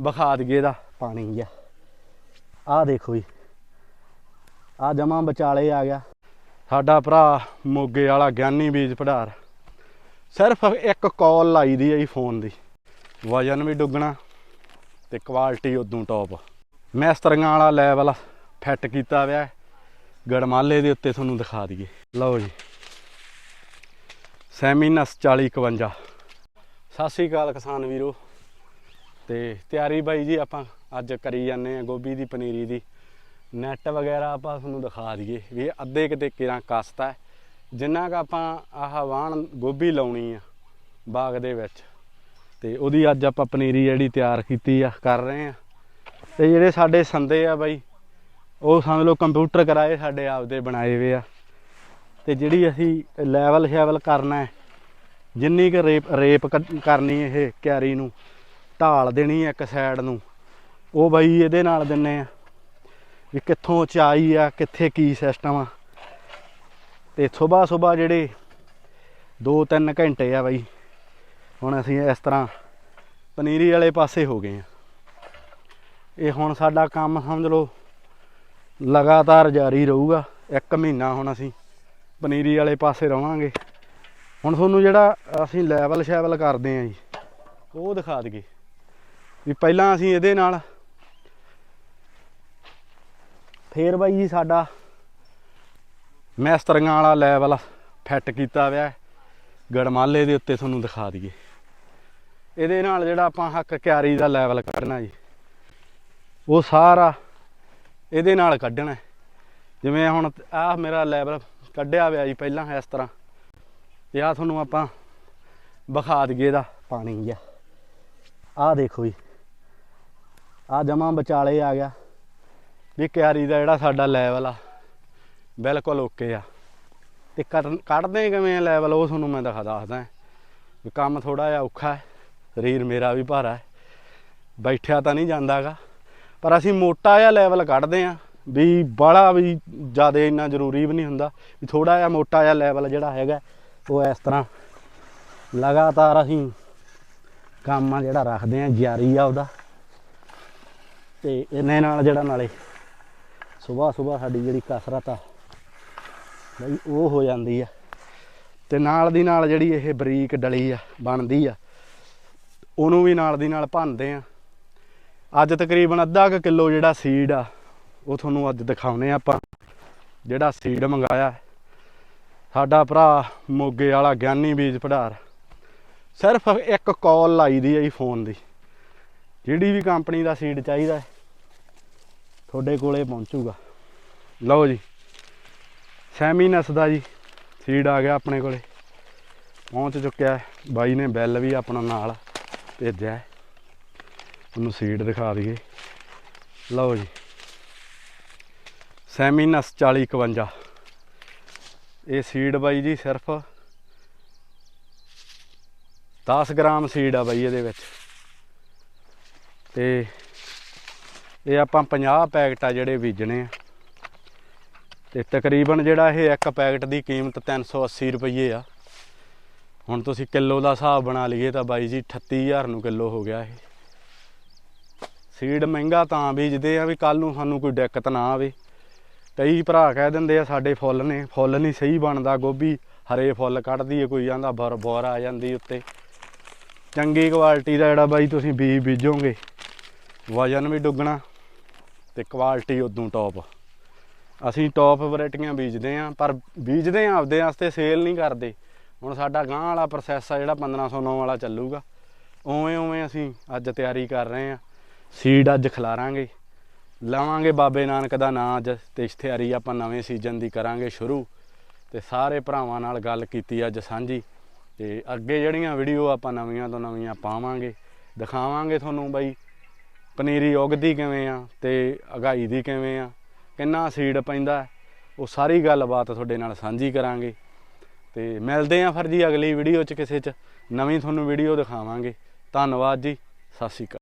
ਵਿਖਾ ਦਈਏ ਦਾ ਪਾਣੀ ਜਿਹਾ ਆਹ ਦੇਖੋ ਜੀ। ਆ ਜਮਾ ਵਿਚਾਲੇ ਆ ਗਿਆ। ਸਾਡਾ ਭਰਾ ਮੋਗੇ ਵਾਲਾ ਗਿਆਨੀ ਬੀਜ ਪੜਾਰ ਸਿਰਫ ਇੱਕ ਕਾਲ ਲਾਈ ਦੀ ਆ ਜੀ ਫੋਨ ਦੀ। ਵਜਨ ਵੀ ਡੁੱਗਣਾ ਤੇ ਕੁਆਲਿਟੀ ਉਦੋਂ ਟੌਪ ਮੈਸਤਰੀਆਂ ਵਾਲਾ ਲੈਵਲ ਫਿੱਟ ਕੀਤਾ ਹੋਇਆ ਗੜਮਾਲੇ ਦੇ ਉੱਤੇ ਤੁਹਾਨੂੰ ਦਿਖਾ ਦਈਏ। ਲਓ ਜੀ। ਸੈਮੀਨਸ 4051 ਸਤਿ ਸ੍ਰੀ ਅਕਾਲ ਕਿਸਾਨ ਵੀਰੋ। ਤੇ ਤਿਆਰੀ ਬਾਈ ਜੀ ਆਪਾਂ ਅੱਜ ਕਰੀ ਜਾਂਦੇ ਆ ਗੋਭੀ ਦੀ, ਪਨੀਰੀ ਦੀ। ਨੈਟ ਵਗੈਰਾ ਆਪਾਂ ਤੁਹਾਨੂੰ ਦਿਖਾ ਦਈਏ ਵੀ ਅੱਧੇ ਕਿਤੇ ਕਿਰਾਂ ਕਸਤਾ ਹੈ। ਜਿੰਨਾ ਕ ਆਪਾਂ ਆਹ ਵਾਹਣ ਗੋਭੀ ਲਾਉਣੀ ਆ ਬਾਗ ਦੇ ਵਿੱਚ, ਤੇ ਉਹਦੀ ਅੱਜ ਆਪਾਂ ਪਨੀਰੀ ਜਿਹੜੀ ਤਿਆਰ ਕੀਤੀ ਆ, ਕਰ ਰਹੇ ਆ ਤੇ ਜਿਹੜੇ ਸਾਡੇ ਸੰਦੇ ਆ ਬਾਈ, ਉਹ ਸਮਝ ਲਓ ਕੰਪਿਊਟਰ ਕਰਾਏ ਸਾਡੇ ਆਪਦੇ ਬਣਾਏ ਹੋਏ ਆ। ਤੇ ਜਿਹੜੀ ਅਸੀਂ ਲੈਵਲ ਸ਼ੈਵਲ ਕਰਨਾ ਹੈ, ਜਿੰਨੀ ਕੁ ਰੇਪ ਰੇਪ ਕ- ਕਰਨੀ ਇਹ ਕਿਆਰੀ ਨੂੰ ਢਾਲ ਦੇਣੀ ਇੱਕ ਸਾਈਡ ਨੂੰ। ਉਹ ਬਾਈ ਇਹਦੇ ਨਾਲ ਦਿੰਨੇ ਆ। ਵੀ ਕਿੱਥੋਂ ਉਚਾਈ ਆ, ਕਿੱਥੇ ਕੀ ਸਿਸਟਮ ਆ। ਤੇ ਸਵੇਰ ਸਵੇਰ ਜਿਹੜੇ 2-3 ਘੰਟੇ ਆ ਬਾਈ, ਹੁਣ ਅਸੀਂ ਇਸ ਤਰ੍ਹਾਂ ਪਨੀਰੀ ਵਾਲੇ ਪਾਸੇ ਹੋ ਗਏ ਆ। ਇਹ ਹੁਣ ਸਾਡਾ ਕੰਮ ਸਮਝ ਲਓ, ਲਗਾਤਾਰ ਜਾਰੀ ਰਹੂਗਾ। ਇੱਕ ਮਹੀਨਾ ਹੁਣ ਅਸੀਂ ਪਨੀਰੀ ਵਾਲੇ ਪਾਸੇ ਰਵਾਂਗੇ। ਹੁਣ ਤੁਹਾਨੂੰ ਜਿਹੜਾ ਅਸੀਂ ਲੈਵਲ ਸ਼ੈਵਲ ਕਰਦੇ ਆਂ ਜੀ, ਉਹ ਦਿਖਾ ਦਈਏ। ਵੀ ਪਹਿਲਾਂ ਅਸੀਂ ਇਹਦੇ ਨਾਲ ਫੇਰ ਬਾਈ ਜੀ ਸਾਡਾ ਮੈਸਤਰੀਆਂ ਵਾਲਾ ਲੈਵਲ ਫਿੱਟ ਕੀਤਾ ਹੋਇਆ ਗੜਮਾਲੇ ਦੇ ਉੱਤੇ ਤੁਹਾਨੂੰ ਦਿਖਾ ਦਈਏ। ਇਹਦੇ ਨਾਲ ਜਿਹੜਾ ਆਪਾਂ ਹੱਕ ਕਿਆਰੀ ਦਾ ਲੈਵਲ ਕੱਢਣਾ ਜੀ, ਉਹ ਸਾਰਾ ਇਹਦੇ ਨਾਲ ਕੱਢਣਾ ਜਿਵੇਂ ਹੁਣ ਆਹ ਮੇਰਾ ਲੈਵਲ ਕੱਢਿਆ ਹੋਇਆ ਜੀ ਪਹਿਲਾਂ ਇਸ ਤਰ੍ਹਾਂ। ਤੇ ਆਹ ਤੁਹਾਨੂੰ ਆਪਾਂ ਵਿਖਾ ਦਈਏ ਦਾ ਪਾਣੀ ਜਿਹਾ ਆਹ ਦੇਖੋ ਜੀ। ਆਹ ਜਮਾ ਵਿਚਾਲੇ ਆ ਗਿਆ ਵੀ ਕਿਆਰੀ ਦਾ ਜਿਹੜਾ ਸਾਡਾ ਲੈਵਲ ਆ, ਬਿਲਕੁਲ ਓਕੇ ਆ। ਤੇ ਕੱਢ- ਕੱਢਦੇ ਕਿਵੇਂ ਲੈਵਲ ਉਹ ਤੁਹਾਨੂੰ ਮੈਂ ਦਿਖਾ, ਦੱਸਦਾ। ਵੀ ਕੰਮ ਥੋੜਾ ਜਿਹਾ ਔਖਾ ਹੈ, ਸਰੀਰ ਮੇਰਾ ਵੀ ਭਾਰਾ ਹੈ। ਬੈਠਿਆ ਤਾਂ ਨਹੀਂ ਜਾਂਦਾਗਾ ਪਰ ਅਸੀਂ ਮੋਟਾ ਜਿਹਾ ਲੈਵਲ ਕੱਢਦੇ ਆ, ਵੀ ਬਾਹਲਾ ਵੀ ਜ਼ਿਆਦਾ ਇੰਨਾ ਜ਼ਰੂਰੀ ਵੀ ਨਹੀਂ ਹੁੰਦਾ। ਵੀ ਥੋੜਾ ਜਿਹਾ ਮੋਟਾ ਜਿਹਾ ਲੈਵਲ ਜਿਹੜਾ ਹੈਗਾ, ਉਹ ਇਸ ਤਰ੍ਹਾਂ ਲਗਾਤਾਰ ਅਸੀਂ ਕੰਮ ਆ ਜਿਹੜਾ ਰੱਖਦੇ ਆ, ਜਾਰੀ ਆ ਉਹਦਾ। ਤੇ ਇਹਨੇ ਨਾਲ ਜਿਹੜਾ ਨਾਲੇ ਸਵੇਰ ਸਵੇਰ ਸਾਡੀ ਜਿਹੜੀ ਕਸਰਤ ਆ ਬਈ ਉਹ ਹੋ ਜਾਂਦੀ ਆ। ਤੇ ਨਾਲ ਦੀ ਨਾਲ ਜਿਹੜੀ ਇਹ ਬਰੀਕ ਡਲੀ ਆ ਬਣਦੀ ਆ ਉਹਨੂੰ ਵੀ ਨਾਲ ਦੀ ਨਾਲ ਭੰਨਦੇ ਆ। ਅੱਜ ਤਕਰੀਬਨ ਅੱਧਾ ਕੁ ਕਿਲੋ ਜਿਹੜਾ ਸੀਡ ਆ ਉਹ ਤੁਹਾਨੂੰ ਅੱਜ ਦਿਖਾਉਨੇ ਆ ਆਪਾਂ ਜਿਹੜਾ ਸੀਡ ਮੰਗਾਇਆ। ਸਾਡਾ ਭਰਾ ਮੋਗੇ ਵਾਲਾ ਗਿਆਨੀ ਬੀਜ ਪੜਾਰ ਸਿਰਫ ਇੱਕ ਕਾਲ ਲਾਈ ਦੀ ਆ ਜੀ ਫੋਨ ਦੀ। ਜਿਹੜੀ ਵੀ ਕੰਪਨੀ ਦਾ ਸੀਡ ਚਾਹੀਦਾ ਹੈ, ਤੁਹਾਡੇ ਕੋਲੇ ਪਹੁੰਚੂਗਾ। ਲਓ ਜੀ ਸੈਮੀਨਸ ਦਾ ਜੀ ਸੀਡ ਆ ਗਿਆ ਆਪਣੇ ਕੋਲੇ। ਪਹੁੰਚ ਚੁੱਕਿਆ ਬਾਈ ਨੇ ਬਿੱਲ ਵੀ ਆਪਣਾ ਨਾਲ ਭੇਜਿਆ ਉਹਨੂੰ ਸੀਡ ਦਿਖਾ ਦਈਏ। ਲਓ ਜੀ ਸੈਮੀਨਸ 4051 ਇਹ ਸੀਡ ਬਾਈ ਜੀ ਸਿਰਫ 10 ਗ੍ਰਾਮ ਸੀਡ ਆ ਬਾਈ ਇਹਦੇ ਵਿੱਚ। ਤੇ ਇਹ ਆਪਾਂ 50 ਪੈਕਟ ਆ ਜਿਹੜੇ ਬੀਜਣੇ ਆ। ਤੇ ਤਕਰੀਬਨ ਜਿਹੜਾ ਇਹ ਇੱਕ ਪੈਕਟ ਦੀ ਕੀਮਤ 380 ਰੁਪਏ ਆ। ਹੁਣ ਤੁਸੀਂ ਕਿਲੋ ਦਾ ਹਿਸਾਬ ਬਣਾ ਲਈਏ ਤਾਂ ਬਾਈ ਜੀ 38000 ਨੂੰ ਕਿਲੋ ਹੋ ਗਿਆ ਇਹ। ਸੀਡ ਮਹਿੰਗਾ ਤਾਂ ਬੀਜਦੇ ਆ ਵੀ ਕੱਲ ਨੂੰ ਸਾਨੂੰ ਕੋਈ ਦਿੱਕਤ ਨਾ ਆਵੇ। ਕਈ ਭਰਾ ਕਹਿ ਦਿੰਦੇ ਆ ਸਾਡੇ ਫੁੱਲ ਨੇ, ਫੁੱਲ ਨਹੀਂ ਸਹੀ ਬਣਦਾ ਗੋਭੀ, ਹਰੇ ਫੁੱਲ ਕੱਢਦੀ ਹੈ ਕੋਈ ਜਾਂਦਾ ਬਰ, ਬੋਰ ਆ ਜਾਂਦੀ ਉੱਤੇ। ਚੰਗੀ ਕੁਆਲਿਟੀ ਦਾ ਜਿਹੜਾ ਬਾਈ ਤੁਸੀਂ ਬੀਜ ਬੀਜੋਗੇ, ਵਜਨ ਵੀ ਡੁੱਗਣਾ। ਤੇ ਕੁਆਲਿਟੀ ਉਦੋਂ ਟੌਪ ਅਸੀਂ ਟੌਪ ਵੈਰਾਈਟੀਆਂ ਬੀਜਦੇ ਆਂ ਪਰ ਬੀਜਦੇ ਆਂ ਆਪਦੇ ਵਾਸਤੇ ਸੇਲ ਨਹੀਂ ਕਰਦੇ। ਹੁਣ ਸਾਡਾ ਗਾਂ ਵਾਲਾ ਪ੍ਰੋਸੈਸ ਆ ਜਿਹੜਾ 1509 ਵਾਲਾ ਚੱਲੂਗਾ। ਉਵੇਂ ਉਵੇਂ ਅਸੀਂ ਅੱਜ ਤਿਆਰੀ ਕਰ ਰਹੇ ਆਂ ਸੀਡ ਅੱਜ ਖਿਲਾਰਾਂਗੇ। ਲਾਵਾਂਗੇ ਬਾਬੇ ਨਾਨਕ ਦਾ ਨਾਂ ਅੱਜ, ਤੇ ਇਸ਼ਤਿਹਾਰੀ ਆਪਾਂ ਨਵੇਂ ਸੀਜ਼ਨ ਦੀ ਕਰਾਂਗੇ ਸ਼ੁਰੂ। ਤੇ ਸਾਰੇ ਭਰਾਵਾਂ ਨਾਲ ਗੱਲ ਕੀਤੀ ਅੱਜ ਸਾਂਝੀ। ਤੇ ਅੱਗੇ ਜਿਹੜੀਆਂ ਵੀਡੀਓ ਆਪਾਂ ਨਵੀਆਂ ਤੋਂ ਨਵੀਆਂ ਪਾਵਾਂਗੇ, ਦਿਖਾਵਾਂਗੇ ਤੁਹਾਨੂੰ ਬਾਈ ਪਨੀਰੀ ਉਗਦੀ ਕਿਵੇਂ ਆ ਤੇ ਅਗਾਈ ਦੀ ਕਿਵੇਂ ਆ, ਕਿੰਨਾ ਸੀਡ ਪੈਂਦਾ ਉਹ ਸਾਰੀ ਗੱਲਬਾਤ ਤੁਹਾਡੇ ਨਾਲ ਸਾਂਝੀ ਕਰਾਂਗੇ। ਤੇ ਮਿਲਦੇ ਆਂ ਫਿਰ ਜੀ ਅਗਲੀ ਵੀਡੀਓ 'ਚ ਕਿਸੇ 'ਚ, ਨਵੀਂ ਤੁਹਾਨੂੰ ਵੀਡੀਓ ਦਿਖਾਵਾਂਗੇ। ਧੰਨਵਾਦ ਜੀ, ਸਤਿ ਸ਼੍ਰੀ ਅਕਾਲ।